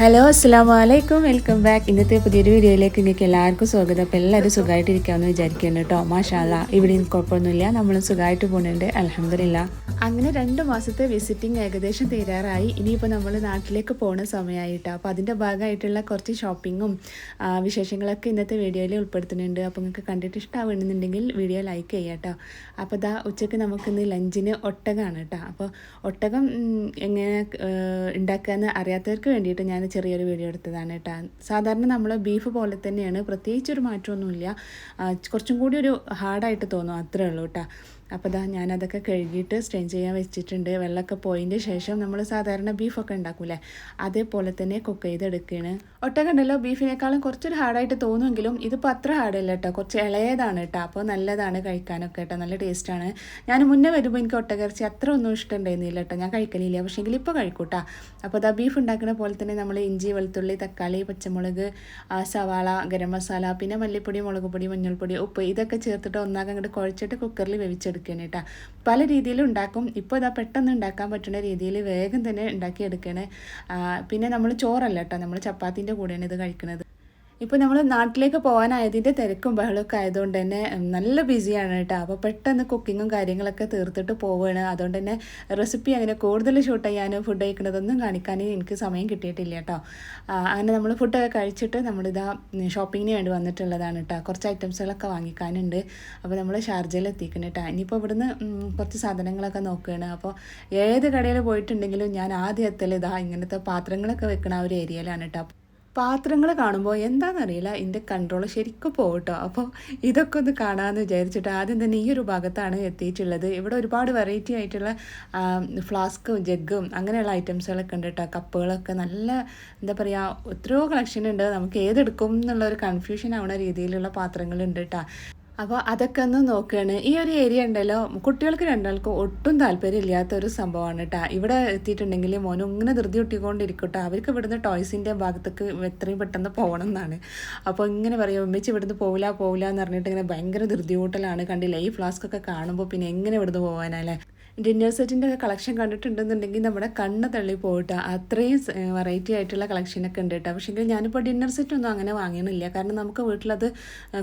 Hello അസ്സാം വലൈക്കും welcome back ഇന്നത്തെ പുതിയൊരു വീഡിയോയിലേക്ക് നിങ്ങൾക്ക് എല്ലാവർക്കും സ്വാഗതം. അപ്പോൾ എല്ലാവരും സുഖമായിട്ടിരിക്കാമെന്ന് വിചാരിക്കുന്നു കേട്ടോ. മാഷാല ഇവിടെ കുഴപ്പമൊന്നുമില്ല. നമ്മൾ സുഖമായിട്ട് പോകുന്നുണ്ട്. അലഹമില്ല അങ്ങനെ രണ്ട് മാസത്തെ വിസിറ്റിംഗ് ഏകദേശം തീരാറായി ഇനിയിപ്പോൾ നമ്മൾ നാട്ടിലേക്ക് പോകുന്ന സമയമായിട്ടോ. അപ്പോൾ അതിന്റെ ഭാഗമായിട്ടുള്ള കുറച്ച് ഷോപ്പിങ്ങും വിശേഷങ്ങളൊക്കെ ഇന്നത്തെ വീഡിയോയിൽ ഉൾപ്പെടുത്തുന്നുണ്ട്. അപ്പോൾ നിങ്ങൾക്ക് കണ്ടിട്ട് ഇഷ്ടമാവുന്നുണ്ടെങ്കിൽ വീഡിയോ ലൈക്ക് ചെയ്യാം കേട്ടോ അപ്പോൾ ദാ ഉച്ചയ്ക്ക് നമുക്കിന്ന് ലഞ്ചിന് ഒട്ടകമാണ് കേട്ടോ. അപ്പോൾ ഒട്ടകം എങ്ങനെ ഉണ്ടാക്കുക എന്ന് അറിയാത്തവർക്ക് വേണ്ടിയിട്ട് ഞാൻ ചെറിയൊരു വീഡിയോ എടുത്തതാണ് കേട്ടോ. സാധാരണ നമ്മൾ ബീഫ് പോലെ തന്നെയാണ് പ്രത്യേകിച്ച് ഒരു മാറ്റമൊന്നുമില്ല. കുറച്ചും കൂടി ഒരു ഹാർഡായിട്ട് തോന്നും അത്രേ ഉള്ളൂ കേട്ടോ. അപ്പോൾ ഇതാ ഞാനതൊക്കെ കഴുകിയിട്ട് സ്ട്രെയിൻ ചെയ്യാൻ വെച്ചിട്ടുണ്ട്. വെള്ളമൊക്കെ പോയതിന്റെ ശേഷം നമ്മൾ സാധാരണ ബീഫൊക്കെ ഉണ്ടാക്കൂലേ? അതേപോലെ തന്നെ കുക്ക് ചെയ്തെടുക്കുകയാണ് ഒട്ടകണ്ടല്ലോ ബീഫിനേക്കാളും കുറച്ചൊരു ഹാർഡായിട്ട് തോന്നുമെങ്കിലും ഇതിപ്പോൾ അത്ര ഹാർഡല്ല കേട്ടോ. കുറച്ച് ഇളയതാണ് കേട്ടോ. അപ്പോൾ നല്ലതാണ് കഴിക്കാനൊക്കെ കേട്ടോ. നല്ല ടേസ്റ്റാണ് ഞാൻ മുന്നേ വരുമ്പോൾ എനിക്ക് ഒട്ടകർച്ചി അത്ര ഒന്നും ഇഷ്ടമുണ്ടായിരുന്നില്ല കേട്ടോ. ഞാൻ കഴിക്കലില്ല. പക്ഷേങ്കിൽ ഇപ്പോൾ കഴിക്കൂട്ടാ അപ്പോൾ അതാ ബീഫ് ഉണ്ടാക്കുന്ന പോലെ തന്നെ നമ്മൾ ഇഞ്ചി വെളുത്തുള്ളി തക്കാളി പച്ചമുളക് സവാള ഗരം മസാല പിന്നെ മല്ലിപ്പൊടി മുളക് പൊടി മഞ്ഞൾപ്പൊടി ഉപ്പ് ഇതൊക്കെ ചേർത്തിട്ട് ഒന്നാകെ അങ്ങോട്ട് കുഴച്ചിട്ട് കുക്കറിൽ വേവിച്ചെടുക്കുകയാണ് കേട്ടോ പല രീതിയിലും ഉണ്ടാക്കും. ഇപ്പോൾ ഇതാ പെട്ടെന്ന് ഉണ്ടാക്കാൻ പറ്റുന്ന രീതിയിൽ വേഗം തന്നെ ഉണ്ടാക്കിയെടുക്കണേ. പിന്നെ നമ്മൾ ചോറല്ല കേട്ടോ നമ്മൾ ചപ്പാത്തിന്റെ കൂടെയാണ് ഇത് കഴിക്കുന്നത് ഇപ്പോൾ നമ്മൾ നാട്ടിലേക്ക് പോകാനായതിന്റെ തിരക്കും ബഹളമൊക്കെ ആയതുകൊണ്ട് തന്നെ നല്ല ബിസിയാണ് കേട്ടോ. അപ്പോൾ പെട്ടെന്ന് കുക്കിങ്ങും കാര്യങ്ങളൊക്കെ തീർത്തിട്ട് പോവുകയാണ് അതുകൊണ്ട് തന്നെ റെസിപ്പി അങ്ങനെ കൂടുതൽ ഷൂട്ട് ചെയ്യാനും ഫുഡ് കഴിക്കുന്നതൊന്നും കാണിക്കാൻ എനിക്ക് സമയം കിട്ടിയിട്ടില്ല കേട്ടോ. അങ്ങനെ നമ്മൾ ഫുഡൊക്കെ കഴിച്ചിട്ട് നമ്മളിതാ ഷോപ്പിങ്ങിന് വേണ്ടി വന്നിട്ടുള്ളതാണ് കേട്ടോ. കുറച്ച് ഐറ്റംസുകളൊക്കെ വാങ്ങിക്കാനുണ്ട്. അപ്പോൾ നമ്മൾ ഷാർജയിൽ എത്തിക്കണം കേട്ടോ. ഇനിയിപ്പോൾ ഇവിടുന്ന് കുറച്ച് സാധനങ്ങളൊക്കെ നോക്കുകയാണ്. അപ്പോൾ ഏത് കടയിൽ പോയിട്ടുണ്ടെങ്കിലും ഞാൻ ആദ്യം എത്തൽ ഇതാ ഇങ്ങനത്തെ പാത്രങ്ങളൊക്കെ വെക്കുന്ന ആ ഒരു ഏരിയയിലാണ് കേട്ടോ. പാത്രങ്ങൾ കാണുമ്പോൾ എന്താണെന്നറിയില്ല എന്റെ കൺട്രോൾ ശരിക്കും പോകട്ടോ അപ്പോൾ ഇതൊക്കെ ഒന്ന് കാണാമെന്ന് വിചാരിച്ചിട്ട് ആദ്യം തന്നെ ഈ ഒരു ഭാഗത്താണ് എത്തിയിട്ടുള്ളത്. ഇവിടെ ഒരുപാട് വെറൈറ്റി ആയിട്ടുള്ള ഫ്ലാസ്കും ജഗ്ഗും അങ്ങനെയുള്ള ഐറ്റംസുകളൊക്കെ ഉണ്ട് കേട്ടോ കപ്പുകളൊക്കെ നല്ല എന്താ പറയുക എത്രയോ കളക്ഷൻ ഉണ്ട്. നമുക്ക് ഏതെടുക്കും എന്നുള്ള ഒരു കൺഫ്യൂഷൻ ആവുന്ന രീതിയിലുള്ള പാത്രങ്ങളുണ്ട് കേട്ടോ അപ്പോൾ അതൊക്കെ ഒന്ന് നോക്കുകയാണ് ഈ ഒരു ഏരിയ ഉണ്ടല്ലോ കുട്ടികൾക്ക് രണ്ടാൾക്കും ഒട്ടും താല്പര്യമില്ലാത്ത ഒരു സംഭവമാണ് കേട്ടോ ഇവിടെ എത്തിയിട്ടുണ്ടെങ്കിൽ മോനും ഇങ്ങനെ ധൃതി ഒട്ടിക്കൊണ്ടിരിക്കട്ടെ. അവർക്ക് ഇവിടുന്ന് ടോയ്സിന്റെ ഭാഗത്തേക്ക് എത്രയും പെട്ടെന്ന് പോകണം എന്നാണ്. അപ്പോൾ ഇങ്ങനെ പറയും ഉമ്മച്ചി ഇവിടുന്ന് പോവില്ല പോവില്ല എന്ന് പറഞ്ഞിട്ട് ഇങ്ങനെ ഭയങ്കര ധൃതി കൂട്ടലാണ് കണ്ടില്ല? ഈ ഫ്ലാസ്ക് ഒക്കെ കാണുമ്പോൾ പിന്നെ എങ്ങനെ ഇവിടുന്ന് പോകാനല്ലേ ഡിന്നർ സെറ്റിന്റെ ഒക്കെ കളക്ഷൻ കണ്ടിട്ടുണ്ടെന്നുണ്ടെങ്കിൽ നമ്മുടെ കണ്ണ് തള്ളി പോയിട്ട് അത്രയും വെറൈറ്റി ആയിട്ടുള്ള കളക്ഷനൊക്കെ ഉണ്ട് കേട്ടോ. പക്ഷേ ഞാനിപ്പോൾ ഡിന്നർ സെറ്റൊന്നും അങ്ങനെ വാങ്ങണില്ല കാരണം നമുക്ക് വീട്ടിലത്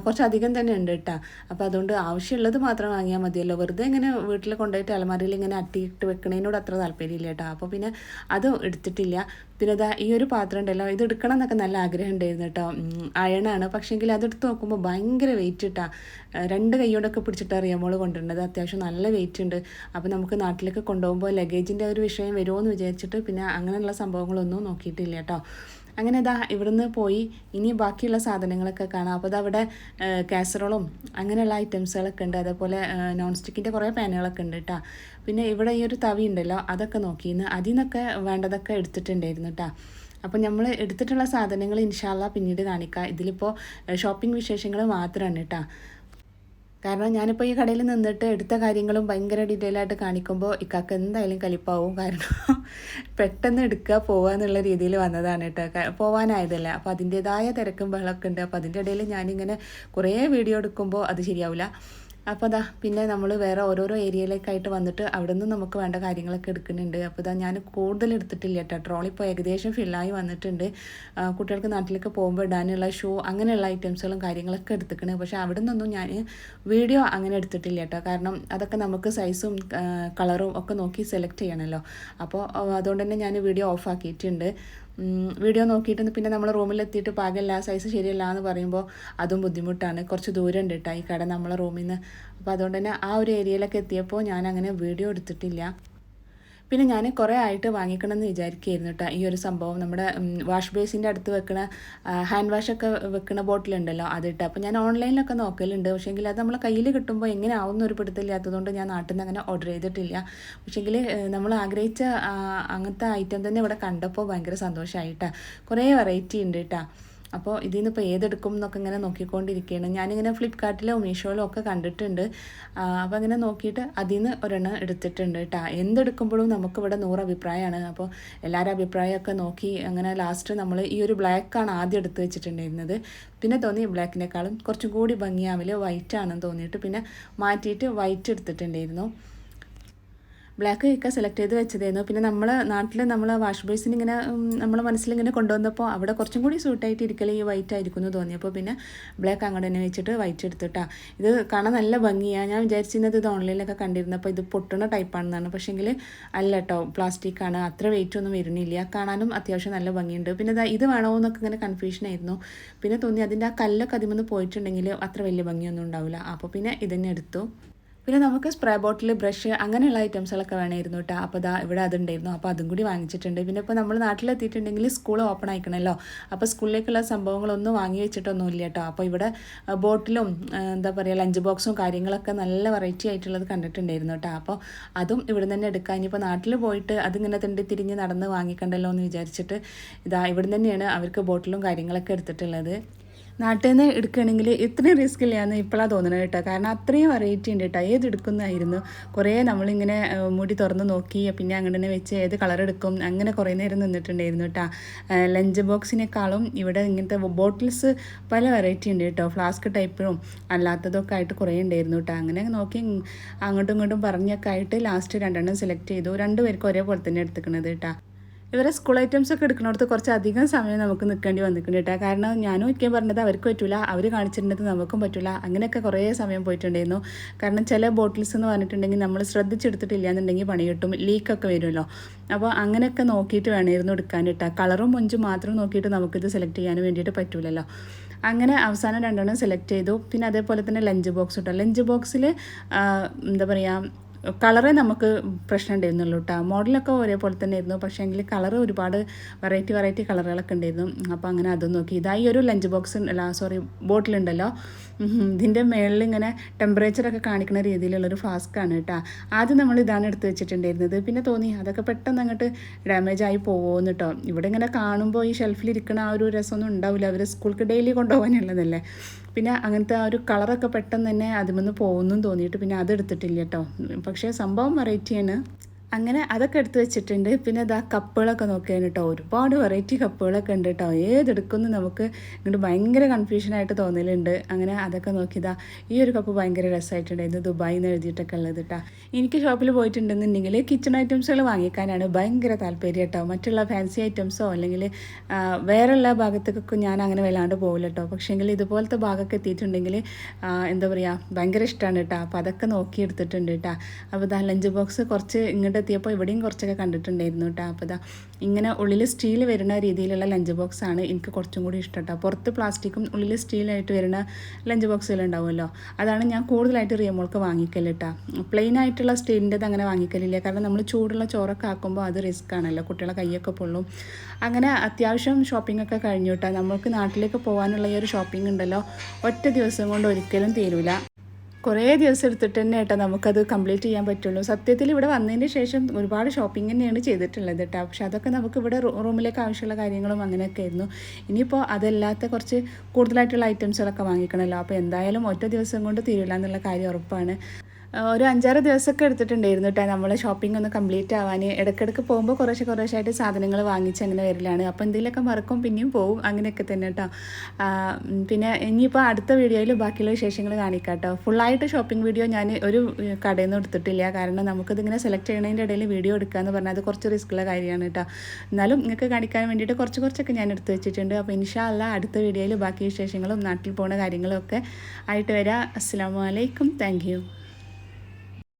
കുറച്ചധികം തന്നെ ഉണ്ട് കേട്ടോ. അപ്പോൾ അതുകൊണ്ട് ആവശ്യമുള്ളത് മാത്രം വാങ്ങിയാൽ മതിയല്ലോ. വെറുതെ ഇങ്ങനെ വീട്ടിൽ കൊണ്ടുപോയിട്ട് അലമാരയിൽ ഇങ്ങനെ അട്ടിയിട്ട് വെക്കണതിനോട് അത്ര താല്പര്യമില്ല കേട്ടോ. അപ്പോൾ പിന്നെ അത് എടുത്തിട്ടില്ല. പിന്നെ ഇതാ ഈ ഒരു പാത്രം ഉണ്ടല്ലോ. ഇത് എടുക്കണം എന്നൊക്കെ നല്ല ആഗ്രഹം ഉണ്ടായിരുന്നു കേട്ടോ. അയണാണ് പക്ഷേങ്കിൽ അതെടുത്ത് നോക്കുമ്പോൾ ഭയങ്കര വെയിറ്റ് ഇട്ടാ. രണ്ട് കൈയോടൊക്കെ പിടിച്ചിട്ട് അറിയാമോൾ കൊണ്ടുവരുന്നത്. അത്യാവശ്യം നല്ല വെയിറ്റ് ഉണ്ട്. അപ്പോൾ നമുക്ക് നാട്ടിലേക്ക് കൊണ്ടുപോകുമ്പോൾ ലഗേജിന്റെ ഒരു വിഷയം വരുമോ എന്ന് വിചാരിച്ചിട്ട് പിന്നെ അങ്ങനെയുള്ള സംഭവങ്ങളൊന്നും നോക്കിയിട്ടില്ല കേട്ടോ. അങ്ങനെ ഇതാ ഇവിടുന്ന് പോയി. ഇനി ബാക്കിയുള്ള സാധനങ്ങളൊക്കെ കാണാം. അപ്പോൾ അതവിടെ കാസറോളും അങ്ങനെയുള്ള ഐറ്റംസുകളൊക്കെ ഉണ്ട്. അതേപോലെ നോൺ സ്റ്റിക്കിന്റെ കുറേ പാനുകളൊക്കെ ഉണ്ട് കേട്ടോ. പിന്നെ ഇവിടെ ഈ ഒരു തവി ഉണ്ടല്ലോ അതൊക്കെ നോക്കിയിരുന്നു അതിൽ നിന്നൊക്കെ വേണ്ടതൊക്കെ എടുത്തിട്ടുണ്ടായിരുന്നു കേട്ടോ. അപ്പോൾ നമ്മൾ എടുത്തിട്ടുള്ള സാധനങ്ങൾ ഇൻഷാല്ല പിന്നീട് കാണിക്കാം. ഇതിലിപ്പോൾ ഷോപ്പിംഗ് വിശേഷങ്ങൾ മാത്രമാണ് കേട്ടോ. കാരണം ഞാനിപ്പോൾ ഈ കടയിൽ നിന്നിട്ട് എടുത്ത കാര്യങ്ങളും ഭയങ്കര ഡീറ്റെയിൽ ആയിട്ട് കാണിക്കുമ്പോൾ ഇക്കാക്ക് എന്തായാലും കലിപ്പാവും. കാരണം പെട്ടെന്ന് എടുക്കുക പോവുക എന്നുള്ള രീതിയിൽ വന്നതാണ് കേട്ടോ. പോകാനായതല്ല അപ്പോൾ അതിന്റേതായ തിരക്കും ബഹളമൊക്കെ ഉണ്ട്. അപ്പോൾ അതിന്റെ ഇടയിൽ ഞാനിങ്ങനെ കുറേ വീഡിയോ എടുക്കുമ്പോൾ അത് ശരിയാവില്ല അപ്പോൾ അതാ പിന്നെ നമ്മൾ വേറെ ഓരോരോ ഏരിയയിലേക്കായിട്ട് വന്നിട്ട് അവിടെ നിന്ന് നമുക്ക് വേണ്ട കാര്യങ്ങളൊക്കെ എടുക്കുന്നുണ്ട്. അപ്പോൾ ഇതാ ഞാൻ കൂടുതൽ എടുത്തിട്ടില്ല കേട്ടോ. ട്രോളി ഇപ്പോൾ ഏകദേശം ഫില്ലായി വന്നിട്ടുണ്ട്. കുട്ടികൾക്ക് നാട്ടിലേക്ക് പോകുമ്പോൾ ഇടാനുള്ള ഷൂ അങ്ങനെയുള്ള ഐറ്റംസുകളും കാര്യങ്ങളൊക്കെ എടുത്തിട്ടുണ്ട് പക്ഷേ അവിടെ നിന്നൊന്നും ഞാൻ വീഡിയോ അങ്ങനെ എടുത്തിട്ടില്ല കേട്ടോ. കാരണം അതൊക്കെ നമുക്ക് സൈസും കളറും ഒക്കെ നോക്കി സെലക്ട് ചെയ്യണമല്ലോ അപ്പോൾ അതുകൊണ്ട് തന്നെ ഞാൻ വീഡിയോ ഓഫ് ആക്കിയിട്ടുണ്ട്. വീഡിയോ നോക്കിയിട്ട് പിന്നെ നമ്മൾ റൂമിലെത്തിയിട്ട് പാകമല്ല സൈസ് ശരിയല്ല എന്ന് പറയുമ്പോൾ അതും ബുദ്ധിമുട്ടാണ്. കുറച്ച് ദൂരം ഉണ്ട് കേട്ടോ ഈ കട നമ്മളെ റൂമിൽ നിന്ന് അപ്പോൾ അതുകൊണ്ട് തന്നെ ആ ഒരു ഏരിയയിലൊക്കെ എത്തിയപ്പോൾ ഞാൻ അങ്ങനെ വീഡിയോ എടുത്തിട്ടില്ല. പിന്നെ ഞാൻ കുറേ ആയിട്ട് വാങ്ങിക്കണം എന്ന് വിചാരിക്കുകയായിരുന്നു കേട്ടോ ഈ ഒരു സംഭവം നമ്മുടെ വാഷ് ബേസിന്റെ അടുത്ത് വെക്കണ ഹാൻഡ് വാഷൊക്കെ വെക്കണ ബോട്ടിലുണ്ടല്ലോ അതിട്ട്. അപ്പോൾ ഞാൻ ഓൺലൈനിലൊക്കെ നോക്കലുണ്ട്. പക്ഷേങ്കിൽ അത് നമ്മളെ കയ്യിൽ കിട്ടുമ്പോൾ എങ്ങനെ ആവുന്ന ഒരു പിടുത്തില്ലാത്തതുകൊണ്ട് ഞാൻ നാട്ടിൽ നിന്ന് അങ്ങനെ ഓർഡർ ചെയ്തിട്ടില്ല. പക്ഷേങ്കിൽ നമ്മൾ ആഗ്രഹിച്ച അങ്ങനത്തെ ഐറ്റം തന്നെ ഇവിടെ കണ്ടപ്പോൾ ഭയങ്കര സന്തോഷമായിട്ടാണ് കുറേ വെറൈറ്റി ഉണ്ട് കേട്ടോ അപ്പോൾ ഇതിൽ നിന്ന് ഇപ്പോൾ ഏതെടുക്കും എന്നൊക്കെ ഇങ്ങനെ നോക്കിക്കൊണ്ടിരിക്കുകയാണ്. ഞാനിങ്ങനെ ഫ്ലിപ്കാർട്ടിലോ മീഷോയിലോ ഒക്കെ കണ്ടിട്ടുണ്ട്. അപ്പോൾ അങ്ങനെ നോക്കിയിട്ട് അതിൽ നിന്ന് ഒരെണ്ണം എടുത്തിട്ടുണ്ട് കേട്ടോ എന്തെടുക്കുമ്പോഴും നമുക്കിവിടെ നൂറ് അഭിപ്രായമാണ്. അപ്പോൾ എല്ലാവരും അഭിപ്രായമൊക്കെ നോക്കി അങ്ങനെ ലാസ്റ്റ് നമ്മൾ ഈ ഒരു ബ്ലാക്കാണ് ആദ്യം എടുത്ത് വെച്ചിട്ടുണ്ടായിരുന്നത്. പിന്നെ തോന്നി ബ്ലാക്കിനേക്കാളും കുറച്ചും കൂടി ഭംഗിയാവില്ല വൈറ്റ് ആണെന്ന് തോന്നിയിട്ട് പിന്നെ മാറ്റിയിട്ട് വൈറ്റ് എടുത്തിട്ടുണ്ടായിരുന്നു. ബ്ലാക്ക് കേക്ക് സെലക്ട് ചെയ്ത് വെച്ചതായിരുന്നു പിന്നെ നമ്മൾ നാട്ടിൽ നമ്മൾ വാഷ് ബേസിന് ഇങ്ങനെ മനസ്സിൽ മനസ്സിലിങ്ങനെ കൊണ്ടുവന്നപ്പോൾ അവിടെ കുറച്ചും കൂടി സൂട്ടായിട്ട് ഇരിക്കൽ ഈ വൈറ്റ് ആയിരിക്കും എന്ന് തോന്നിയപ്പോൾ പിന്നെ ബ്ലാക്ക് അങ്ങോട്ട് തന്നെ വെച്ചിട്ട് വൈറ്റ് എടുത്തിട്ടാ. ഇത് കാണാൻ നല്ല ഭംഗിയാണ് ഞാൻ വിചാരിച്ചിരുന്നത് ഇത് ഓൺലൈനിലൊക്കെ കണ്ടിരുന്നപ്പോൾ ഇത് പൊട്ടുന്ന ടൈപ്പാണെന്നാണ് പക്ഷേങ്കിൽ അല്ല കേട്ടോ പ്ലാസ്റ്റിക് ആണ്. അത്ര വെയിറ്റ് ഒന്നും വരുന്നില്ല. കാണാനും അത്യാവശ്യം നല്ല ഭംഗിയുണ്ട്. പിന്നെ ഇത് വേണോ എന്നൊക്കെ ഇങ്ങനെ കൺഫ്യൂഷൻ ആയിരുന്നു. പിന്നെ തോന്നി അതിന്റെ ആ കല്ലൊക്കെ അതിമന്ന് പോയിട്ടുണ്ടെങ്കിൽ അത്ര വലിയ ഭംഗിയൊന്നും ഉണ്ടാവില്ല അപ്പോൾ പിന്നെ ഇതന്നെ എടുത്തു. പിന്നെ നമുക്ക് സ്പ്രേ ബോട്ടിൽ ബ്രഷ് അങ്ങനെയുള്ള ഐറ്റംസുകളൊക്കെ വേണമായിരുന്നു കേട്ടോ അപ്പോൾ ദാ ഇവിടെ അതുണ്ടായിരുന്നു. അപ്പോൾ അതും കൂടി വാങ്ങിച്ചിട്ടുണ്ട്. പിന്നെ ഇപ്പോൾ നമ്മൾ നാട്ടിലെത്തിയിട്ടുണ്ടെങ്കിൽ സ്കൂൾ ഓപ്പൺ ആയിക്കണമല്ലോ അപ്പോൾ സ്കൂളിലേക്കുള്ള സംഭവങ്ങളൊന്നും വാങ്ങി വെച്ചിട്ടൊന്നും ഇല്ല കേട്ടോ അപ്പോൾ ഇവിടെ ബോട്ടിലും എന്താ പറയുക ലഞ്ച് ബോക്സും കാര്യങ്ങളൊക്കെ നല്ല വെറൈറ്റി ആയിട്ടുള്ളത് കണ്ടിട്ടുണ്ടായിരുന്നു കേട്ടോ അപ്പോൾ അതും ഇവിടെ തന്നെ എടുക്കാം. ഇനിയിപ്പോൾ നാട്ടിൽ പോയിട്ട് അതിങ്ങനെ തണ്ടി തിരിഞ്ഞ് നടന്ന് വാങ്ങിക്കണ്ടല്ലോ എന്ന് വിചാരിച്ചിട്ട് ഇതാ ഇവിടെ തന്നെയാണ് അവർക്ക് ബോട്ടിലും കാര്യങ്ങളൊക്കെ എടുത്തിട്ടുള്ളത്. നാട്ടിൽ നിന്ന് എടുക്കുകയാണെങ്കിൽ ഇത്രയും റിസ്ക് ഇല്ലയെന്ന് ഇപ്പോഴാണ് തോന്നുന്നത് കേട്ടോ. കാരണം അത്രയും വെറൈറ്റി ഉണ്ട് കേട്ടോ. ഏത് എടുക്കുന്നതായിരുന്നു കുറേ നമ്മളിങ്ങനെ മുടി തുറന്ന് നോക്കി പിന്നെ അങ്ങനെ തന്നെ വെച്ച് ഏത് കളർ എടുക്കും അങ്ങനെ കുറേ നേരം നിന്നിട്ടുണ്ടായിരുന്നു കേട്ടോ. ലഞ്ച് ബോക്സിനേക്കാളും ഇവിടെ ഇങ്ങനത്തെ ബോട്ടിൽസ് പല വെറൈറ്റി ഉണ്ട് കേട്ടോ. ഫ്ലാസ്ക് ടൈപ്പിലും അല്ലാത്തതൊക്കെ ആയിട്ട് കുറേ ഉണ്ടായിരുന്നു കേട്ടോ. അങ്ങനെ നോക്കി അങ്ങോട്ടും ഇങ്ങോട്ടും പറഞ്ഞൊക്കെ ആയിട്ട് ലാസ്റ്റ് രണ്ടെണ്ണം സെലക്ട് ചെയ്തു. രണ്ടുപേർക്കും ഒരേപോലെ തന്നെ എടുത്തിക്കണത് കേട്ടോ. ഇവരെ സ്കൂൾ ഐറ്റംസ് ഒക്കെ എടുക്കുന്നിടത്ത് കുറച്ച് അധികം സമയം നമുക്ക് നിൽക്കേണ്ടി വന്നിട്ടുണ്ട് കേട്ടോ. കാരണം ഞാനും ഒരിക്കലും പറഞ്ഞത് അവർക്ക് പറ്റില്ല അവർ കാണിച്ചിട്ടുണ്ടെങ്കിൽ നമുക്കും പറ്റില്ല അങ്ങനെയൊക്കെ കുറേ സമയം പോയിട്ടുണ്ടായിരുന്നു. കാരണം ചില ബോട്ടിൽസ് എന്ന് പറഞ്ഞിട്ടുണ്ടെങ്കിൽ നമ്മൾ ശ്രദ്ധിച്ചെടുത്തിട്ടില്ല എന്നുണ്ടെങ്കിൽ പണി കിട്ടും ലീക്കൊക്കെ വരുമല്ലോ. അപ്പോൾ അങ്ങനെയൊക്കെ നോക്കിയിട്ട് വേണമായിരുന്നു എടുക്കാൻ കേട്ടോ. കളറും മൊഞ്ചും മാത്രം നോക്കിയിട്ട് നമുക്കിത് സെലക്ട് ചെയ്യാൻ വേണ്ടിയിട്ട് പറ്റില്ലല്ലോ അങ്ങനെ അവസാനം രണ്ടെണ്ണം സെലക്ട് ചെയ്തു. പിന്നെ അതേപോലെ തന്നെ ലഞ്ച് ബോക്സ് കേട്ടോ ലഞ്ച് ബോക്സിൽ എന്താ പറയുക കളറേ നമുക്ക് പ്രശ്നം ഉണ്ടായിരുന്നുള്ളൂ കേട്ടോ മോഡലൊക്കെ ഒരേപോലെ തന്നെ ആയിരുന്നു. പക്ഷേ എങ്കിൽ കളർ ഒരുപാട് വെറൈറ്റി വെറൈറ്റി കളറുകളൊക്കെ ഉണ്ടായിരുന്നു. അപ്പോൾ അങ്ങനെ അതും നോക്കി. ഇതാ ഈ ഒരു ലഞ്ച് ബോക്സ് അല്ല സോറി ബോട്ടിലുണ്ടല്ലോ ഇതിന്റെ മേളിൽ ഇങ്ങനെ ടെമ്പറേച്ചറൊക്കെ കാണിക്കുന്ന രീതിയിലുള്ളൊരു ഫ്ലാസ്ക്കാണ് കേട്ടോ ആദ്യം നമ്മൾ ഇതാണ് എടുത്ത് വെച്ചിട്ടുണ്ടായിരുന്നത്. പിന്നെ തോന്നി അതൊക്കെ പെട്ടെന്ന് അങ്ങോട്ട് ഡാമേജ് ആയി പോകുമെന്ന് കേട്ടോ ഇവിടെ ഇങ്ങനെ കാണുമ്പോൾ ഈ ഷെൽഫിൽ ഇരിക്കുന്ന ആ ഒരു രസമൊന്നും ഉണ്ടാവില്ല. അവർ സ്കൂൾക്ക് ഡെയിലി കൊണ്ടുപോകാനുള്ളതല്ലേ പിന്നെ അങ്ങനത്തെ ആ ഒരു കളറൊക്കെ പെട്ടെന്ന് തന്നെ അതിൽ നിന്ന് പോകുന്നു തോന്നിയിട്ട് പിന്നെ അതെടുത്തിട്ടില്ല കേട്ടോ. പക്ഷേ സംഭവം വെറൈറ്റിയാണ് അങ്ങനെ അതൊക്കെ എടുത്ത് വെച്ചിട്ടുണ്ട്. പിന്നെ ഇതാ കപ്പുകളൊക്കെ നോക്കിയാണ് കേട്ടോ ഒരുപാട് വെറൈറ്റി കപ്പുകളൊക്കെ ഉണ്ട് കേട്ടോ ഏതെടുക്കുമെന്ന് നമുക്ക് ഇങ്ങോട്ട് ഭയങ്കര കൺഫ്യൂഷനായിട്ട് തോന്നലുണ്ട്. അങ്ങനെ അതൊക്കെ നോക്കിയതാ ഈ ഒരു കപ്പ് ഭയങ്കര രസമായിട്ടുണ്ടായിരുന്നു ദുബായിൽ നിന്ന് എഴുതിയിട്ടൊക്കെ ഉള്ളത് കേട്ടോ എനിക്ക് ഷോപ്പിൽ പോയിട്ടുണ്ടെന്നുണ്ടെങ്കിൽ കിച്ചൺ ഐറ്റംസുകൾ വാങ്ങിക്കാനാണ് ഭയങ്കര താല്പര്യം കേട്ടോ മറ്റുള്ള ഫാൻസി ഐറ്റംസോ അല്ലെങ്കിൽ വേറെയുള്ള ഭാഗത്തേക്കൊക്കെ ഞാൻ അങ്ങനെ വല്ലാണ്ട് പോകില്ല കേട്ടോ പക്ഷേങ്കിൽ ഇതുപോലത്തെ ഭാഗമൊക്കെ എത്തിയിട്ടുണ്ടെങ്കിൽ എന്താ പറയുക ഭയങ്കര ഇഷ്ടമാണ് കേട്ടോ അപ്പോൾ അതൊക്കെ നോക്കി എടുത്തിട്ടുണ്ട് കേട്ടോ അപ്പോൾ ഇതാ ലഞ്ച് ബോക്സ് കുറച്ച് ഇങ്ങോട്ട് എത്തിയപ്പോൾ ഇവിടെയും കുറച്ചൊക്കെ കണ്ടിട്ടുണ്ടായിരുന്നു കേട്ടോ അപ്പോൾ ഇതാ ഇങ്ങനെ ഉള്ളിൽ സ്റ്റീൽ വരുന്ന രീതിയിലുള്ള ലഞ്ച് ബോക്സ് ആണ് എനിക്ക് കുറച്ചും കൂടി ഇഷ്ടം കേട്ടോ പുറത്ത് പ്ലാസ്റ്റിക്കും ഉള്ളിൽ സ്റ്റീലായിട്ട് വരുന്ന ലഞ്ച് ബോക്സുകൾ ഉണ്ടാവുമല്ലോ. അതാണ് ഞാൻ കൂടുതലായിട്ട് റിയമോൾക്ക് വാങ്ങിക്കൽ കേട്ടോ പ്ലെയിൻ ആയിട്ടുള്ള സ്റ്റീലിന്റെത് അങ്ങനെ വാങ്ങിക്കലില്ല. കാരണം നമ്മൾ ചൂടുള്ള ചോറൊക്കെ ആക്കുമ്പോൾ അത് റിസ്ക് ആണല്ലോ. കുട്ടികളെ കൈയൊക്കെ പൊള്ളും. അങ്ങനെ അത്യാവശ്യം ഷോപ്പിംഗ് ഒക്കെ കഴിഞ്ഞു കേട്ടോ നമ്മൾക്ക് നാട്ടിലേക്ക് പോകാനുള്ള ഈ ഒരു ഷോപ്പിംഗ് ഉണ്ടല്ലോ. ഒറ്റ ദിവസം കൊണ്ട് ഒരിക്കലും തീരൂല. കുറേ ദിവസം എടുത്തിട്ട് തന്നെ കേട്ടോ നമുക്കത് കംപ്ലീറ്റ് ചെയ്യാൻ പറ്റുള്ളൂ. സത്യത്തിൽ ഇവിടെ വന്നതിന് ശേഷം ഒരുപാട് ഷോപ്പിംഗ് തന്നെയാണ് ചെയ്തിട്ടുള്ളത് കേട്ടോ പക്ഷെ അതൊക്കെ നമുക്ക് ഇവിടെ റൂമിലേക്ക് ആവശ്യമുള്ള കാര്യങ്ങളും അങ്ങനെയൊക്കെ ആയിരുന്നു. ഇനിയിപ്പോൾ അതല്ലാത്ത കുറച്ച് കൂടുതലായിട്ടുള്ള ഐറ്റംസുകളൊക്കെ വാങ്ങിക്കണമല്ലോ അപ്പോൾ എന്തായാലും ഒറ്റ ദിവസം കൊണ്ട് തീരില്ല എന്നുള്ള കാര്യം ഉറപ്പാണ്. ഒരു അഞ്ചാറ് ദിവസമൊക്കെ എടുത്തിട്ടുണ്ടായിരുന്നു കേട്ടോ നമ്മളെ ഷോപ്പിംഗ് ഒന്ന് കംപ്ലീറ്റ് ആവാൻ ഇടയ്ക്കിടയ്ക്ക് പോകുമ്പോൾ കുറേശ്ശെ കുറേശ്ശായിട്ട് സാധനങ്ങൾ വാങ്ങിച്ച് അങ്ങനെ വരലാണ്. അപ്പോൾ എന്തെങ്കിലുമൊക്കെ മറക്കും പിന്നെയും പോവും. അങ്ങനെയൊക്കെ തന്നെ കേട്ടോ പിന്നെ ഇനിയിപ്പോൾ അടുത്ത വീഡിയോയിൽ ബാക്കിയുള്ള വിശേഷങ്ങൾ കാണിക്കാം കേട്ടോ ഫുള്ളായിട്ട് ഷോപ്പിംഗ് വീഡിയോ ഞാൻ ഒരു കടയിൽ നിന്ന് എടുത്തിട്ടില്ല. കാരണം നമുക്കിതിങ്ങനെ സെലക്ട് ചെയ്യണതിന്റെ ഇടയിൽ വീഡിയോ എടുക്കുക എന്ന് പറഞ്ഞാൽ അത് കുറച്ച് റിസ്ക്കുള്ള കാര്യമാണ് കേട്ടോ എന്നാലും നിങ്ങൾക്ക് കാണിക്കാൻ വേണ്ടിയിട്ട് കുറച്ച് കുറച്ചൊക്കെ ഞാൻ എടുത്ത് വെച്ചിട്ടുണ്ട്. അപ്പോൾ ഇൻഷാല്ല അടുത്ത വീഡിയോയിൽ ബാക്കി വിശേഷങ്ങളും നാട്ടിൽ പോകുന്ന കാര്യങ്ങളും ഒക്കെ ആയിട്ട് വരാം. അസ്സാം വലൈക്കും താങ്ക്